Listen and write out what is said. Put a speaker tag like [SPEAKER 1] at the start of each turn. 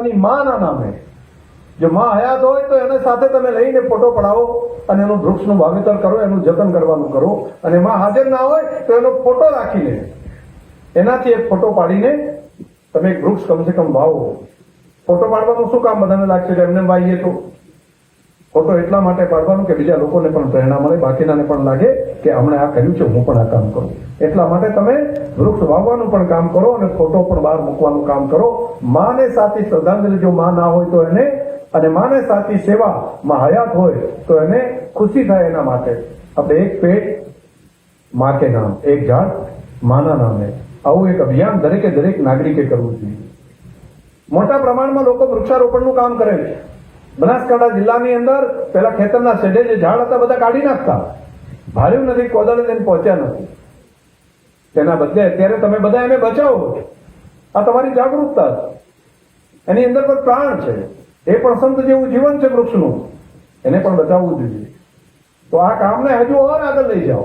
[SPEAKER 1] માના નામે. જો માં હયાત હોય તો એને સાથે તમે લઈને ફોટો પડાવો અને એનું વૃક્ષનું વાવેતર કરો, એનું જતન કરવાનું કરો. અને માં હાજર ના હોય તો એનો ફોટો રાખીને, એનાથી એક ફોટો પાડીને તમે એક વૃક્ષ કમસે કમ વાવો. ફોટો પાડવાનું શું કામ બધાને લાગશે કે એમને વાઈએ તો? ફોટો એટલા માટે પાડવાનું કે બીજા લોકોને પણ પ્રેરણા મળે, બાકીનાને પણ લાગે. કે હમણે આ કર્યું છે, હું પણ આ કામ કરું. એટલા માટે તમે વૃક્ષ વાવવાનું પણ કામ કરો અને ફોટો પણ બહાર મૂકવાનું કામ કરો. માને સાચી શ્રદ્ધાંજલિ, જો માં ના હોય તો એને, અને માને સાચી સેવા માં હયાત હોય તો એને ખુશી થાય એના માટે. આપણે એક પેટમાં કે નામ, એક ઝાડ માના નામે. આવું એક અભિયાન દરેકે દરેક નાગરિકે કરવું જોઈએ. મોટા પ્રમાણમાં લોકો વૃક્ષારોપણનું કામ કરે છે. બનાસકાંઠા જિલ્લાની અંદર પેલા ખેતરના શેડે જે ઝાડ હતા, બધા કાઢી નાખતા. ભાર્યું નથી કોદાળે લઈને પહોંચ્યા નથી. તેના બદલે અત્યારે તમે બધા એને બચાવો. આ તમારી જાગૃતતા છે. એની અંદર પણ પ્રાણ છે. એ પણ સંત જેવું જીવન છે વૃક્ષનું. એને પણ બચાવવું જોઈએ. તો આ કામને હજુ ઓર આગળ લઈ જાઓ.